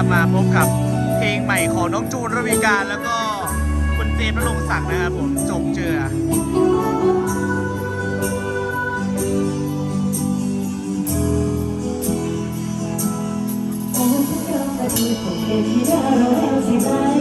นะครับมาพบกับเพลงใหม่ของน้องจูนระวีการแล้วก็คุณเจมส์ระลงศักดิ์นะครับผมจงเจือโอ้พวกเราแต่ที่ผมเห็นที่เราแล้วสิใจ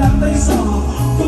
ดังได้สอบต้อง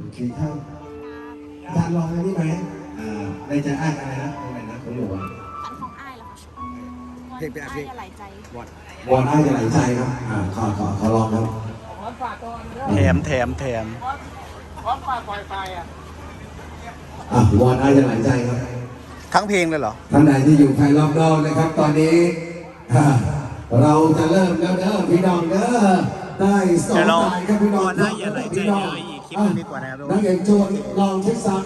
โอเคครับทานลองอันนี้ไหมอ่าในใจอ้ายอะไรนะอะไรนะเขาอยู่ว่าฝันของอ้ายเหรอคะเพลงเป็นอะไรอ้ายอะไรใจ วอนอ้ายจะไหลใจครับอ่าขอขอขอลองครับแถมแถมแถม อ่าวอนอ้ายจะไหลใจครับ ทั้งเพลงเลยเหรอ ท่านใดที่อยู่ภายรอบนอกนะครับ ตอนนี้อ่าเราจะเริ่มแล้วเด้อพี่น้องเด้อได้สองเดี๋ยวเราสายครับพี่น้องวอนอ้ายอย่าไหลใจพี่น้องเดี๋ยวอีก คลิปหนึงดีกว่านะครับนักเอกโจรลองเช็คซาวด์